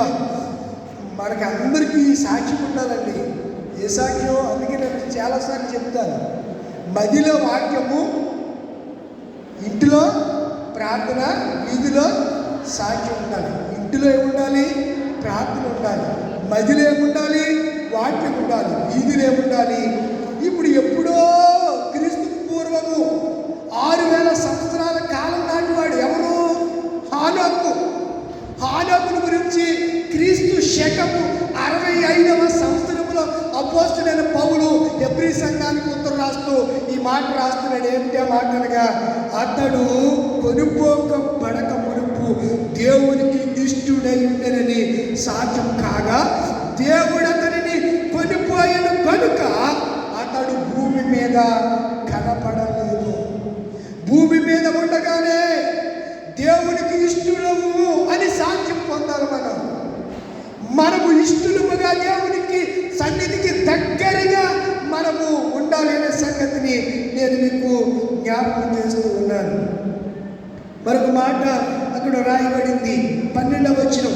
ఇష్టడని మనకి అందరికీ సాక్షి సాక్ష్యం ఉండాలండి ఏ సాక్ష్యం? అందుకే నేను చాలాసార్లు చెప్తాను. మదిలో వాక్యము ఇంటిలో ప్రార్థన వీధిలో సాక్ష్యం ఉండాలి. ఇంటిలో ఏముండాలి? ప్రార్థన ఉండాలి. మదిలో ఏముండాలి? వాక్యం ఉండాలి. వీధిలో ఏముండాలి? ఇప్పుడు ఎప్పుడో క్రీస్తుకు పూర్వము ఆరు వేల సంవత్సరాల కాలం నాటి వాడు ఎవరు హానోకు హానోకుని గురించి క్రీస్తు శకము అరవై ఐదవ సంవత్సరంలో అపోస్తుడైన పౌలు ఎబ్రి సంఘానికి ఉత్తరం రాస్తూ ఈ మాట రాస్తున్నాడు. ఏమిటి ఆ మాట అనగా అతడు కొనుపోక పడక మునుపు దేవునికి నిష్ఠుడై ఉండనని సాధ్యం కాగా దేవుడు అతనిని కొనిపోయిన కనుక అతడు భూమి మీద కనపడలేదు. భూమి మీద ఉండగానే దేవునికి ఇష్టలము అని సాక్ష్యం పొందాలి మనం. మనము ఇష్టలుగా దేవునికి సన్నిధికి దగ్గరగా మనము ఉండాలి అనే సంగతిని నేను మీకు జ్ఞాపకం చేస్తూ ఉన్నాను. మరొక మాట అక్కడ రాయబడింది. పన్నెండవ వచ్చిన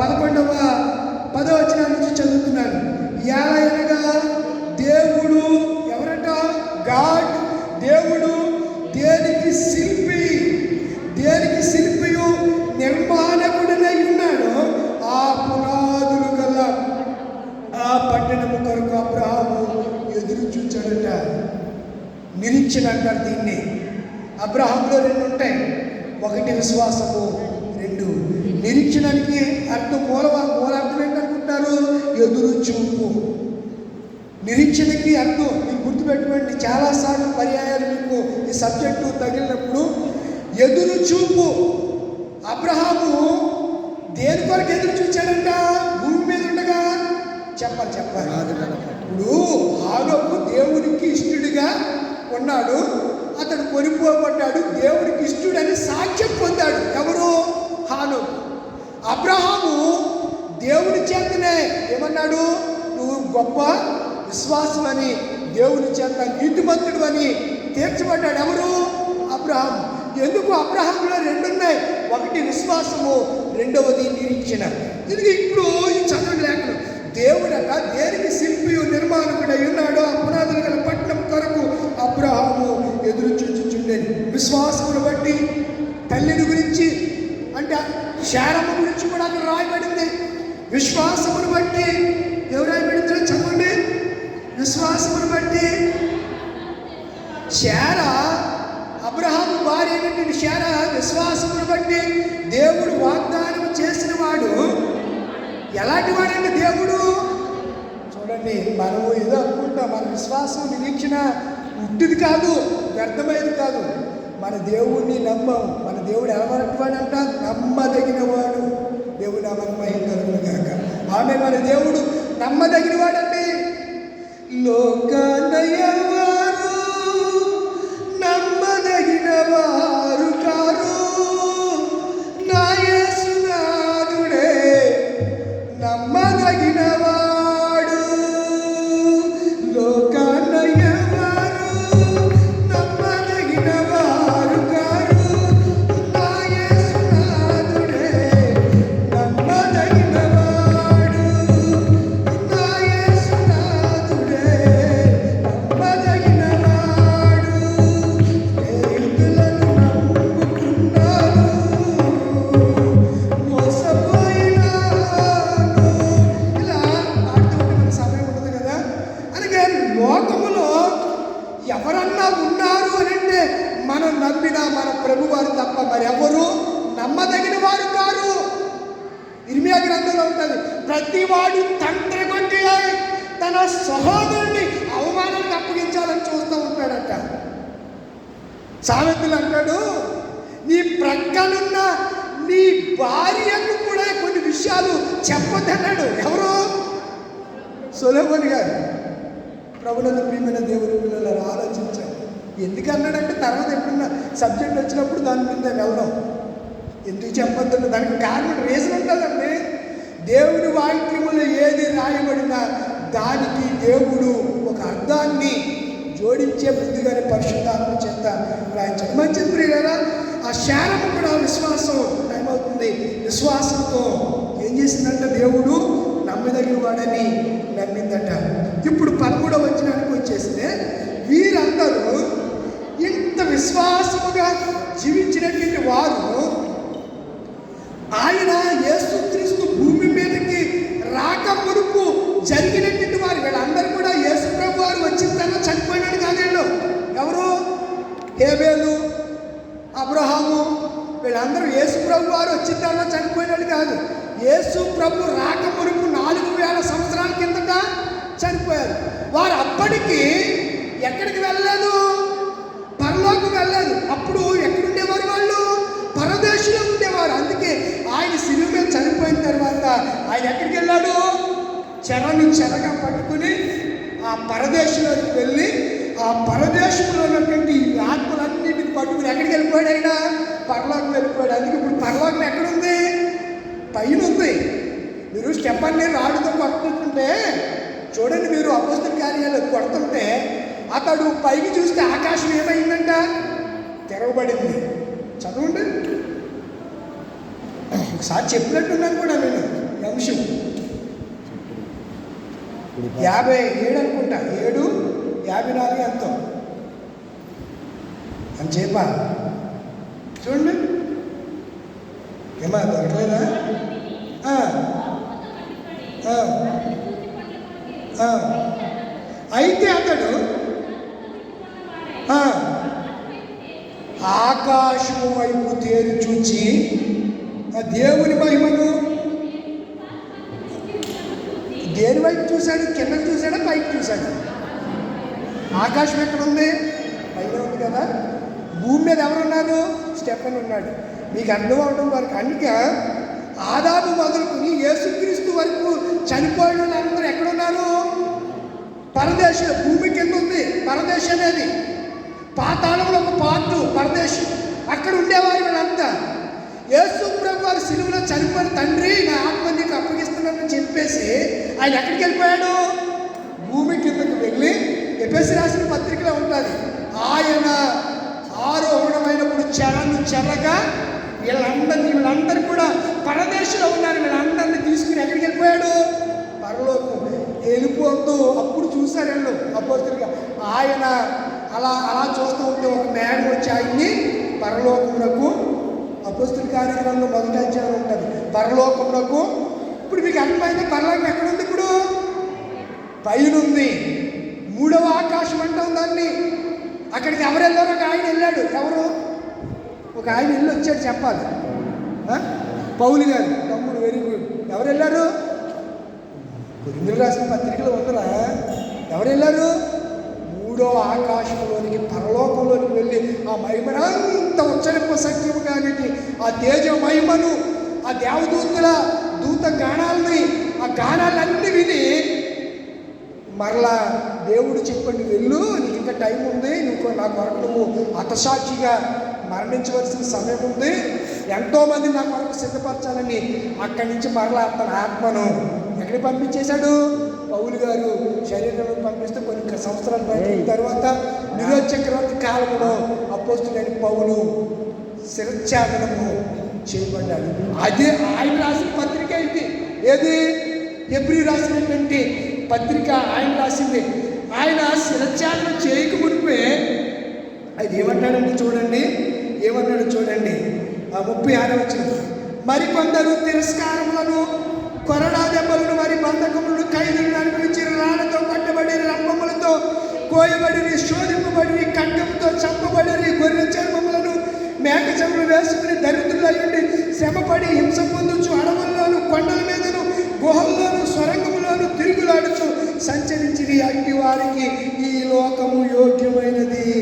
పదకొండవ పదవ నుంచి చదువుతున్నాను. ఎలా అనగా దేవుడు ఎవరట గాడ్ దేవుడు దేనికి శిల్పి దేనికి శిల్పియు నిర్మాణకుడనై ఉన్నాడు ఆ పునాదులు గల ఆ పట్టణము కొరకు అబ్రహాము ఎదురు చూచాడట నిరీక్షణ అంటారు దీన్ని. అబ్రహాంలో రెండు ఉంటాయి ఒకటి విశ్వాసము రెండు నిరీక్షణకి అర్థం మూల మూలార్థం ఏంటనుకుంటారు ఎదురు చూపు. నిరీక్షణకి అర్థం మీకు గుర్తుపెట్టుకోండి చాలాసార్లు పర్యాయాలు మీకు ఈ సబ్జెక్టు తగిలినప్పుడు ఎదురు చూపు. అబ్రహాము దేని కొరకు ఎదురు చూచాడంట? భూమి మీద ఉండగా? చెప్పాలి చెప్పాలి. ఇప్పుడు హానోకు దేవునికి ఇష్టడుగా కొన్నాడు అతడు కొనిపోబడ్డాడు దేవుడికి ఇష్టడని సాక్ష్యం పొందాడు. ఎవరు? హాను. అబ్రహాము దేవుని చేతనే ఏమన్నాడు? నువ్వు గొప్ప విశ్వాసం అని దేవుని చేత నీతిమంతుడు అని తీర్చబడ్డాడు. ఎవరు? అబ్రహాం ఎందుకు అబ్రహాంలో రెండు ఉన్నాయి ఒకటి విశ్వాసము రెండవది నిరీక్షణ. ఇది ఇప్పుడు ఈ చదువు లేఖనం దేవుడట దేనికి శిల్పి నిర్మాణకుడై ఉన్నాడో అపరాధులు గల పట్టణం కొరకు ఎదురు చూచుచుండేది విశ్వాసమును బట్టి తల్లిని గురించి అంటే శారమ్మ గురించి కూడా అక్కడ రాయబడింది. విశ్వాసమును బట్టి ఎవరు రాయబడిందో చదవండి విశ్వాసమును బట్టి శార అబ్రహాం భార్య ఏంటంటే శార విశ్వాసమును బట్టి దేవుడు వాగ్దానం చేసిన వాడు ఎలాంటి వాడండి దేవుడు? చూడండి మనము ఏదో అనుకుంటాం మన విశ్వాసం నిరీక్షణ ఉంటుంది కాదు. వ్యర్థమైనది కాదు. మన దేవుణ్ణి నమ్మం. మన దేవుడు ఎలాంటి వాడు అంట నమ్మదగిన వాడు దేవుడు మన మహిమ కాక ఆమె మన దేవుడు నమ్మదగిన వాడండి లోకనయవారు తండ్రి కొట్టి తన సహోదరుని అవమానానికి అప్పగించాలని చూస్తూ ఉంటాడట. సామెతలు అంటాడు నీ ప్రక్కనున్న నీ భార్యకు కూడా కొన్ని విషయాలు చెప్పొద్దన్నాడు ఎవరు? సొలమోని గారు. ప్రభునందు ప్రియమైన దేవుని పిల్లలు ఆలోచించారు ఎందుకు అన్నాడంటే తర్వాత ఎప్పుడన్నా సబ్జెక్ట్ వచ్చినప్పుడు దాని మీద ఎవరో? ఎందుకు చెప్పొద్దు దానికి కారణం రీజన్ ఉంటుందండి. దేవుని వాక్యములు ఏది రాయబడినా దానికి దేవుడు ఒక అర్థాన్ని జోడించే ముందుగానే పరిశుద్ధాత్మ చేత రాయించాడు. మంచి ప్రియులరా ఆ శారము కూడా విశ్వాసం ఏమవుతుంది విశ్వాసంతో ఏం చేసిందంట దేవుడు నమ్మదగిన వాడని నమ్మిందట. ఇప్పుడు పదమూడవ వచ్చినానికి వచ్చేస్తే వీరందరూ ఇంత విశ్వాసముగా జీవించినటువంటి వారు ఆయన యేసుక్రీ మునుపు జరిగినటువంటి వారు. వీళ్ళందరూ కూడా యేసుప్రభు వారు వచ్చిన తర్వాత చనిపోయినాడు కాదేళ్ళు. ఎవరు? హేబేలు అబ్రహాము. వీళ్ళందరూ యేసు ప్రభు వారు వచ్చిన తర్వాత చనిపోయినాడు కాదు. యేసు ప్రభు రాక మునుపు నాలుగు వేల సంవత్సరాల కిందట చనిపోయారు. వారు అప్పటికి ఎక్కడికి వెళ్ళలేదు? పరలోకి వెళ్ళలేదు అప్పుడు ఎక్కడుండేవారు వాళ్ళు పరదేశంలో ఉండేవారు అందుకే ఆయన సిలువ మీద చనిపోయిన తర్వాత ఆయన ఎక్కడికి వెళ్ళాడు చెరను చెరగా పట్టుకుని ఆ పరదేశంలోకి వెళ్ళి ఆ పరదేశంలో ఉన్నటువంటి ఆత్మలన్నింటిని పట్టుకుని ఎక్కడికి వెళ్ళిపోయాడు ఆయన? పరలోకి వెళ్ళిపోయాడు. అందుకే ఇప్పుడు పరలోకం ఎక్కడుంది? పైన ఉంది మీరు స్టెప్పన్ని రాడుతో కొట్టుకుంటుంటే చూడండి మీరు అపోస్తుల కార్యాలు కొడుతుంటే అతడు పైకి చూస్తే ఆకాశం ఏమైందంట? తెరవబడింది. చదవండి. ఒకసారి చెప్పినట్టున్నాను కూడా నేను ఈ అంశం. యాభై ఏడు అనుకుంటా. ఏడు యాభై నాలుగు ఎంతో. అని చెప్పా. చూడండి. ఏమా దొరకలేదా? అయితే అతడు ఆకాశము వైపు తేరు చూచి ఆ దేవుని మహిమను దేని వైపు చూశాడు కిందకి చూశాడా పైకి చూశాడు ఆకాశం ఎక్కడ ఉంది? పైన ఉంది కదా. భూమి మీద ఎవరున్నారు? స్టెఫెన్ ఉన్నాడు. మీకు అర్థం అవడం వరకు అందుకే ఆదాము మొదలుకుని యేసుక్రీస్తు వరకు చనిపోయిన వాళ్ళందరూ ఎక్కడున్నారు పరదేశం భూమి కింద ఉంది. పరదేశం అనేది పాతాళంలో ఒక పాటు పరదేశం. అక్కడ ఉండేవారు వీళ్ళంతా. యేసు ప్రభు వారి సిలువలో చనిపోయిన తండ్రి నా ఆత్మ నీకు అప్పగిస్తున్నానని చెప్పేసి ఆయన ఎక్కడికి వెళ్ళిపోయాడు? ఎపిఎస్సి రాసిన పత్రికలో ఉంటుంది ఆయన ఆరోహణమైనప్పుడు చెరను చెరగా వీళ్ళందరినీ వీళ్ళందరూ కూడా పరదేశంలో ఉన్నారు. వీళ్ళందరినీ తీసుకుని ఎక్కడికి వెళ్ళిపోయాడు? పరలోకం. వెళ్ళిపోతూ అప్పుడు చూశారు వీళ్ళు అపోస్తులుగా. ఆయన అలా అలా చూస్తూ ఉంటే ఒక మ్యాన్ వచ్చి ఆయన్ని పరలోకమునకు అపోస్తుల కార్యక్రమంలో మొదటి అధ్యాయం ఉంటుంది పరలోకమునకు. ఇప్పుడు మీకు అర్థమైంది పరలోకం ఎక్కడుంది ఇప్పుడు? పైనుంది. మూడవ ఆకాశం అంటాం దాన్ని అక్కడికి ఎవరు వెళ్ళారో ఒక ఆయన వెళ్ళాడు. ఎవరు? ఒక ఆయన వెళ్ళి వచ్చాడు చెప్పాలి. పౌలు గారు తమ్ముడు వెరీ గుడ్ ఎవరు వెళ్ళారు? కొరిందులు రాసిన పత్రికలో ఉందరా. ఎవరు వెళ్ళారు? మూడో ఆకాశంలోనికి పరలోకంలోనికి వెళ్ళి ఆ మహిమనంత ఉచ్చరింప సత్యము కానీ ఆ తేజ మహిమను ఆ దేవదూతుల దూత గానాలని ఆ గానాలన్నీ విని మరలా దేవుడు చెప్పండి వెళ్ళు నీకు ఇంకా టైం ఉంది నువ్వు నా కొరకు నువ్వు హతసాక్షిగా మరణించవలసిన సమయం ఉంది. ఎంతోమంది నా కొరకు సిద్ధపరచాలని అక్కడి నుంచి మరలా తన ఆత్మను ఎక్కడికి పంపించేశాడు? పౌలు గారు శరీరంలో పంపిస్తే కొన్ని సంవత్సరాలు బయట తర్వాత నిరో చక్రవర్తి కాలంలో అపోస్తుడైన పౌలు శిరఛాదనము చేయబడ్డాడు. అదే ఆయన రాసిన పత్రిక ఇది. ఏది? ఎబ్రి రాసినటువంటి పత్రిక ఆయన రాసింది. ఆయన శిరఛాదనం చేయక మునిపే అది ఏమన్నాడండి చూడండి ఏమన్నాడు చూడండి. ఆ ముప్పై ఆరు వచ్చిన మరికొందరు తిరస్కారములను కొరడా దెబ్బలను మరి బంధకములను ఖైదులను అనుభవించి రాళ్ళతో కట్టబడి రంభములతో కోయబడి శోధింపబడి ఖడ్గంతో చంపబడి గొర్రె చర్మములను మేక చెమలు వేసుకుని దరిద్రులయ్యండి శ్రమపడి హింస పొందుచు అడవుల్లోను కొండల మీదను గుహల్లోను స్వరంగములోను తిరుగులాడుచు సంచరించిరి అట్టి వారికి ఈ లోకము యోగ్యమైనది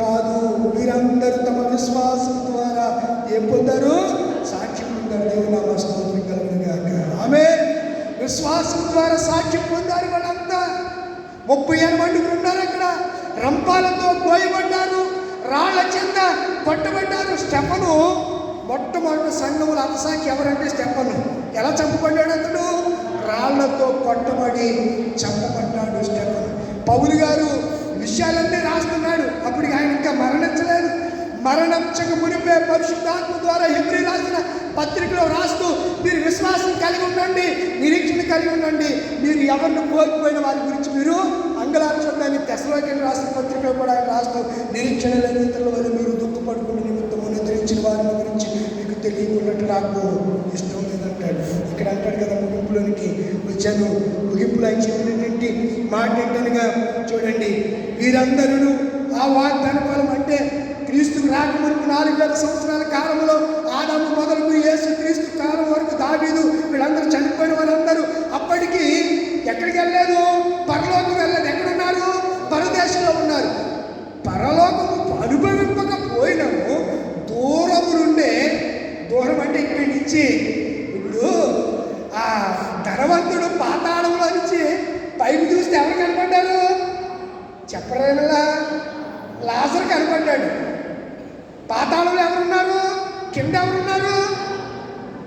కాదు. వీరందరూ విశ్వాసం ద్వారా ఏం పొందారు సాక్ష్యం పొందారు. దేవుడు స్తోత్రం ఆమె విశ్వాసం ద్వారా సాక్ష్యం పొందారు వాళ్ళంతా. ముప్పై ఎనిమిది ఉన్నారు అక్కడ. రంపాలతో కోయబడ్డారు. రాళ్ళ చెంద పట్టుబడ్డారు. స్టెఫను మొట్టమొదటి సంఘములు అతసాకి ఎవరంటే స్టెఫను. ఎలా చంపబడ్డాడు అతడు? రాళ్ళతో కొట్టబడి చంపబడ్డాడు స్టెఫన్. పౌలు గారు విషయాలన్నీ రాస్తున్నాడు అప్పుడు ఆయన ఇంకా మరణించలేదు. మరణించక మునిపే పరిశుద్ధాత్మ ద్వారా హెబ్రి రాసిన పత్రికలో రాస్తూ మీరు విశ్వాసం కలిగి ఉండండి నిరీక్షణ కలిగి ఉండండి. మీరు ఎవరిని కోల్పోయిన వారి గురించి మీరు అంగలార్చొద్దని దశలోకి రాసిన పత్రికలో కూడా ఆయన రాస్తూ నిరీక్షణ లేని ఇతరుల వల్ల మీరు దుఃఖపడుకున్న నిమిత్తము నిద్రించిన వారిని గురించి మీకు తెలియకున్నట్టు నాకు ఇష్టం లేదంటాడు. ఇక్కడ అంటాడు కదా ముగింపులోనికి ఇచ్చాను ముగింపులో ఆయన చెప్పినటువంటి మాట ఏంటనగా చూడండి. వీరందరూ ఆ వాగ్దాన ఫలం అంటే క్రీస్తుకు రాకముందు నాలుగు వేల సంవత్సరాల కాలంలో ఆదాము మొదలకు యేసు క్రీస్తు కాలం వరకు దావీదు వీళ్ళందరూ చనిపోయిన వాళ్ళందరూ అప్పటికి ఎక్కడికి వెళ్ళలేదు? పరలోకం వెళ్ళలేదు. ఎక్కడున్నారు? పరదేశంలో ఉన్నారు. పరలోకము అనుభవింపకపోయినము దూరము నుండే దూరం అంటే ఇక్కడి నుంచి ఇప్పుడు ఆ ధనవంతుడు పాతాళంలో నుంచి పైకి చూస్తే ఎవరు కనపడ్డారు చెప్పరేమలా లాజర్ కనపడ్డాడు పాతాళంలో ఎవరున్నారు కింద ఎవరున్నారు?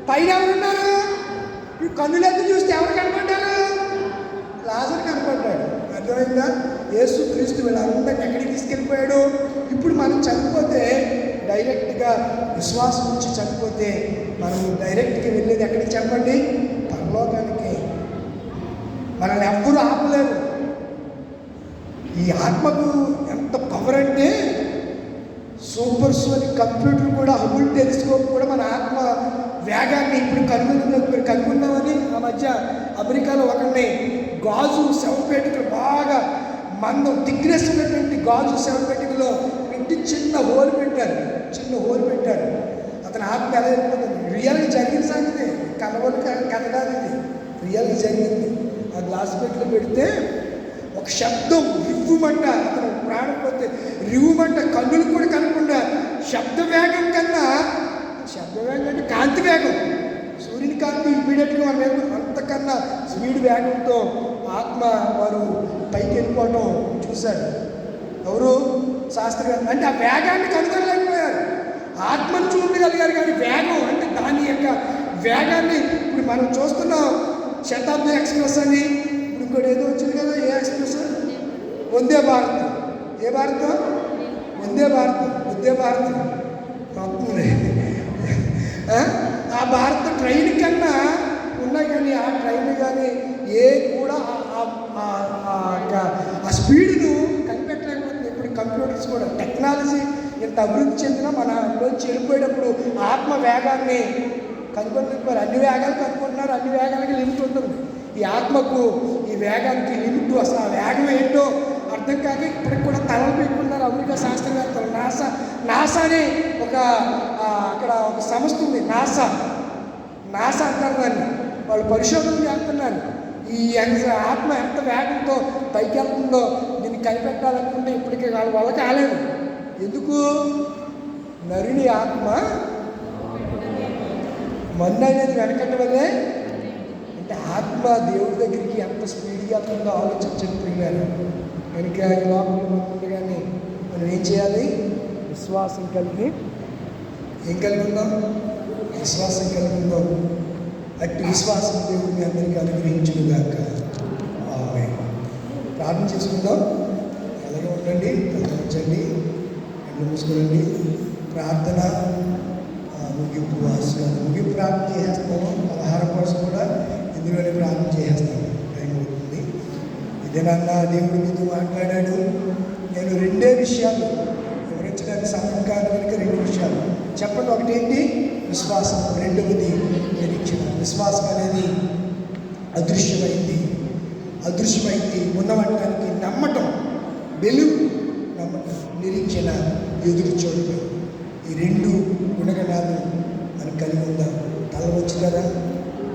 పైన ఎవరున్నారు? ఈ కన్నులెత్తి చూస్తే ఎవరు కనపడ్డారు? లాజర్ కనపడ్డాడు. అర్థమైందా? యేసు క్రీస్తు వీళ్ళందరినీ ఎక్కడికి తీసుకెళ్ళిపోయాడు? ఇప్పుడు మనం చనిపోతే డైరెక్ట్గా విశ్వాసం నుంచి చనిపోతే మనం డైరెక్ట్గా వెళ్ళేది ఎక్కడికి చెప్పండి? పరలోకానికి. మనల్ని ఎవ్వరూ ఆపలేరు. ఈ ఆత్మకు ఎంత పవర్ అంటే సూపర్ కంప్యూటర్ కూడా హబుల్ టెలిస్కోప్ కూడా మన ఆత్మ వేగాన్ని ఇప్పుడు కనుగొన్న కనుగొన్నామని ఆ మధ్య అమెరికాలో ఒకరిని గాజు శవపేటికలు బాగా మందం థిక్నెస్ ఉన్నటువంటి గాజు శవపేటికలో పెట్టి చిన్న హోల్ పెట్టారు. చిన్న హోల్ పెట్టారు. అతని ఆత్మ ఎలా వెళ్ళిపోతుంది రియల్గా జరిగిన సంగతి. కలవలు కలగాలి రియల్గా జరిగింది. ఆ గ్లాస్ పెట్టులో పెడితే ఒక శబ్దం రివ్వుమంట అతను ప్రాణం పోతే రివ్వుమంట కన్నులు కూడా కనకుండా శబ్ద వేగం కన్నా శబ్ద వేగం అంటే కాంతి వేగం సూర్యుని కాంతి ఇమీడియట్గా మన అంతకన్నా స్పీడ్ వేగంతో ఆత్మ వారు పైకి వెళ్ళిపోవటం చూశారు. ఎవరు? శాస్త్రవేత్త అంటే ఆ వేగాన్ని కనుగొనలేకపోయారు ఆత్మను చూడగలిగారు కానీ వేగం అంటే దాని యొక్క వేగాన్ని ఇప్పుడు మనం చూస్తున్నాం. శతాబ్ది ఎక్స్ప్రెస్ అని ఇప్పుడు ఇంకోటి ఏదో వచ్చింది కదా ఏ ఎక్స్ప్రెస్? వందే భారత్. ఏ భారతం? వందే భారత్. వందే భారత్ వస్తుంది ఆ? భారత ట్రైన్ కన్నా ఉన్నాయి కానీ ఆ ట్రైన్ కానీ ఏ కూడా ఆ- స్పీడ్ను కనిపెట్టలేకపోతుంది. ఇప్పుడు కంప్యూటర్స్ కూడా టెక్నాలజీ ఇంత అభివృద్ధి చెందిన మన నుంచి వెళ్ళిపోయేటప్పుడు ఆత్మ వేగాన్ని కనుగొన్నారు అన్ని వేగాలు కనుక్కున్నారు అన్ని వేగాలకి లిమిట్ ఉంటుంది. ఈ ఆత్మకు ఈ వేగానికి లిమిట్ అసలు ఆ వేగం ఏంటో అర్థం కాక ఇప్పటికి కూడా తలలు పెట్టుకున్నారు అమెరికా శాస్త్రవేత్తలు. నాసా నాసా అనే ఒక అక్కడ ఒక సంస్థ ఉంది నాసా. నాసా అంటారు దాన్ని. వాళ్ళు పరిశోధనలు చేస్తున్నారు. ఈ ఆత్మ ఎంత వేగంతో పైకి వెళ్తుందో దీన్ని కనిపెట్టాలనుకుంటే ఇప్పటికీ వాళ్ళ వల్ల కాలేదు. ఎందుకు? నరుని ఆత్మ మందు అనేది వెనకటి వల్లే అంటే ఆత్మ దేవుడి దగ్గరికి ఎంత స్పీడ్గా వెళ్తుందో ఆలోచించండి ప్రియులారు. కనుక ఈ లోపల మనం ఉండగానే మనం ఏం చేయాలి? విశ్వాసం కలిగి ఏం కలిగి ఉందాం విశ్వాసం కలిగి ఉందాం అట్టి విశ్వాసం దేవుడు మీ అందరికీ అనుగ్రహించుగాక ప్రార్థన చేసుకుందాం. అలాగే ఉండండి ఉంచండి కళ్ళు మూసుకోండి ప్రార్థన ముగింపు వాసుగాను ముగింపు ప్రార్థన చేసేస్తాము. పదహారు కోసం కూడా ఇందులోనే ప్రార్థన చేసేస్తాము. ఇదేనన్నా దేవుడు మీతో మాట్లాడాడు. నేను రెండే విషయాలు వివరించడానికి సమయం కాదు కనుక రెండు విషయాలు. చెప్పండి ఒకటి ఏంటి విశ్వాసం. రెండవది నిరీక్షణ విశ్వాసం అనేది అదృశ్యమైంది. అదృశ్యమైంది ఉన్నవాటానికి నమ్మటం వెలుగు నమ్మటం నిరీక్షణ ఎదురు చూడటం. ఈ రెండు గుణగణాలు మనం కలిగి ఉందాం. తల వచ్చుతారా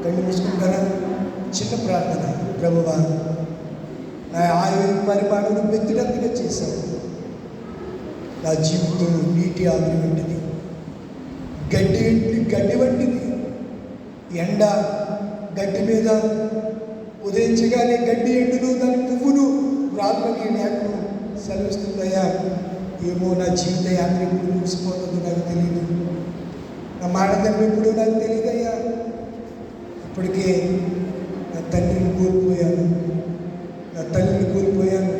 కళ్ళు మూసుకుంటారా? చిన్న ప్రార్థన. ప్రభువా ఆయన పరిపాలన బెత్తినంతగా చేశాడు. నా జీవితం నీటి ఆవిరి వంటిది. గడ్డి గడ్డి వంటిది. ఎండ గడ్డి మీద ఉదయించగానే గడ్డి ఎండును దాని పువ్వును రాళ్ళని లేఖను సెలవిస్తుందయ్యా. ఏమో నా జీవిత యాత్ర ఎప్పుడు ముగిసిపోతుందో నాకు తెలియదు నా మాట తండ్రి ఎప్పుడు నాకు తెలియదయ్యా ఇప్పటికే నా తండ్రిని కోల్పోయాను. నా తల్లిని కోల్పోయాను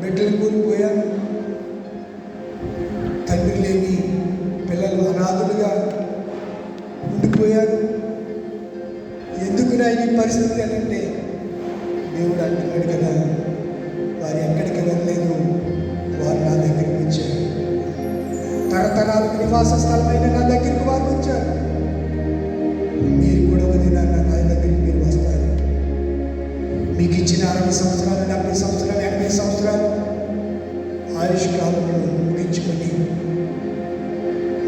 బిడ్డలు కోల్పోయాను. తండ్రి లేని పిల్లలు అనాథులుగా ఉండిపోయారు. ఎందుకు నా ఈ పరిస్థితి అని అంటే దేవుడు అంటున్నాడు కదా వారు ఎక్కడికి వెళ్ళలేదు వారు నా దగ్గరికి వచ్చారు. తరతరాలకు నివాస స్థలమైన నా దగ్గరికి వారు వచ్చారు. మీరు కూడా ఒక దినాన్న నా నీకు ఇచ్చిన అరవై సంవత్సరాలు డెబ్బై సంవత్సరాలు ఎనభై సంవత్సరాలు ఆయుష్ కాలంలో ముగించుకొని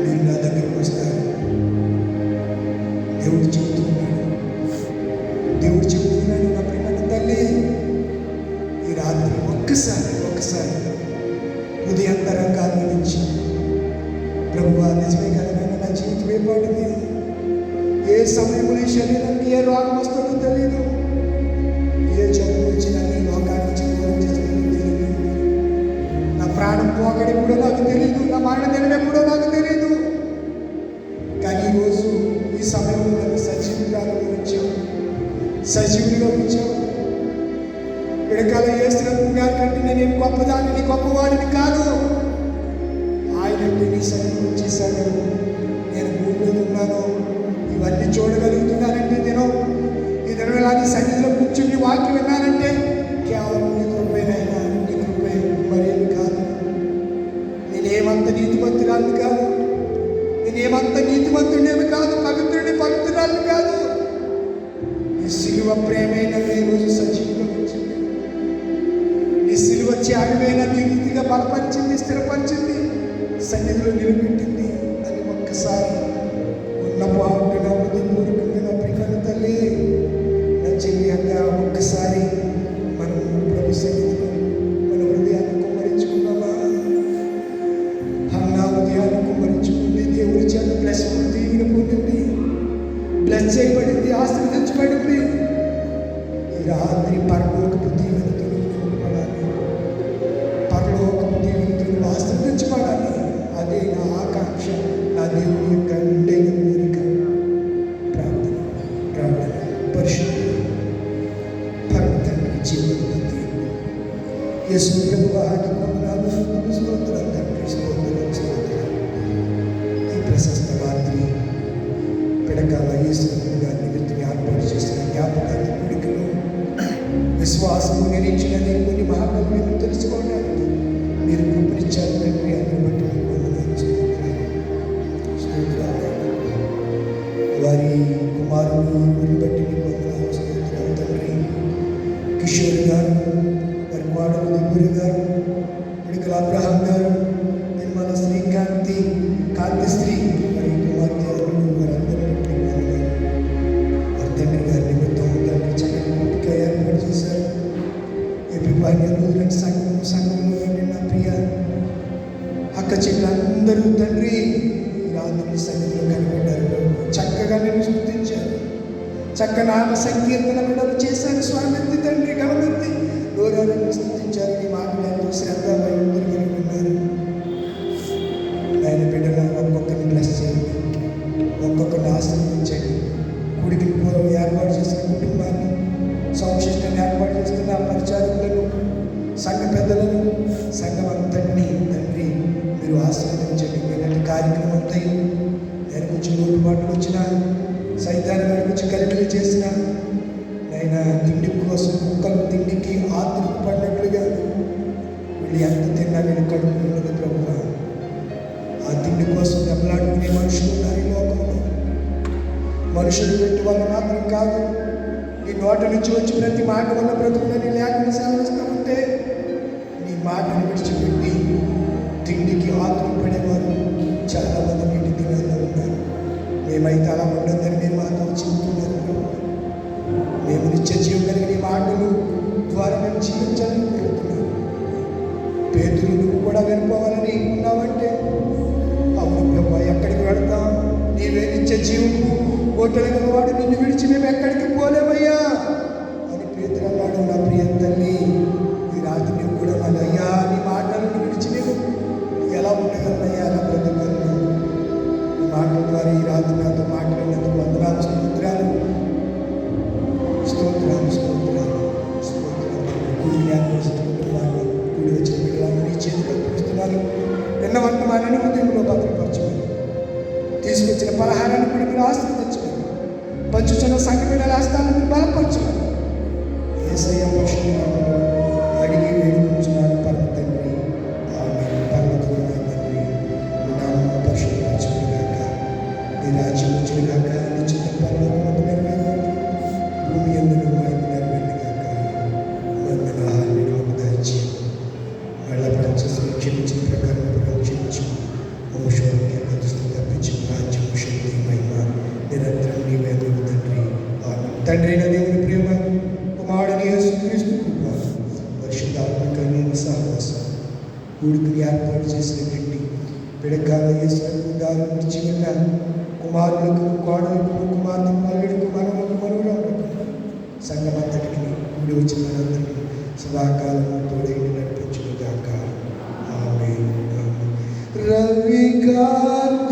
మీరు నా దగ్గరికి వస్తారు. దేవుడు చెబుతున్నాడు. దేవుడు చెబుతున్నాడు నా ప్రేమ తల్లి ఈ రాత్రి ఒక్కసారి ఒక్కసారి ఉదయంతరంగాల నుంచి ప్రభు నిజమే కదా నా జీవితం ఏర్పడింది? ఏ సమయంలో ఈ శరీరానికి ఏ రోగం వస్తుందో తెలియదు గొప్పవాడిని గొప్పవాడిని కాదు. ఆయన నీ సన్నిధి చేశాడు నేను భూమిలో ఉన్నాను. ఇవన్నీ చూడగలుగుతున్నానంటే నేను. ఈ దినం నీ సన్నిధిలో కూర్చుని వాక్యం విన్నానంటే కేవలం నీ కృపేనైనా నీ కృపే మరేమి కాదు. నేనేమంత నీతిమంతురాలు కాదు. నేనేమంత నీతిమంతుడేమి కాదు. పవిత్రుడి పవిత్రాలు కాదు. నీ శిలువ ప్రేమైన ఈ రోజు సజీవంగా అడివైన త్యాగమైన నీ రీతిగా బలపరిచింది స్థిరపరిచింది. సన్నిధిలో నిలిపింది పేతులు వెళ్ళిపోవాలని ఉన్నావంటే అవును ప్రభా ఎక్కడికి వెళ్తాం? నీవే నిత్య జీవము ఓటలిగిన వాడు నిన్ను విడిచి మేము ఎక్కడికి పోలేమయ్యా? అని పేతులు అన్నాడు నా ప్రియ తల్లి ఈ రాత్రి నువ్వు కూడా మన అయ్యా నీ మాటలను విడిచి నేను ఎలా ఉండగలనయ్యా? ఎలా బ్రతకగలను ఈ మాటల ద్వారా ఈ రాత్రి నాతో మాట్లాడినందుకు వందనాలు స్తోత్రాలు. స్తోత్రాలు స్తోత్రాలు స్తోత్రాలు. చేతిలో పిలుస్తున్నాను నిన్న వర్తమానాన్ని ఉదయంలో భద్రపరచమని తీసుకొచ్చిన పలహారాన్ని కూడా మీరు ఆశ్రదించమని పంచుతున్న సంఘ బిడ్డల హస్తాలను మీరు బలపరచమని ఏసయ్య పక్షులను కూడికి ఏర్పాటు చేసినటువంటి గట్టి పిడకాల యేసు దారి విడిచి ఉన్న కుమారులకు కోడలకు కుమారులకు మల్లుడికి మనములకు మనువులకు సంఘమంతటికి కూడి వచ్చిన మనందరికీ సదాకాలము తోడైన నడిపించుగాక ఆమె రవి కాంతి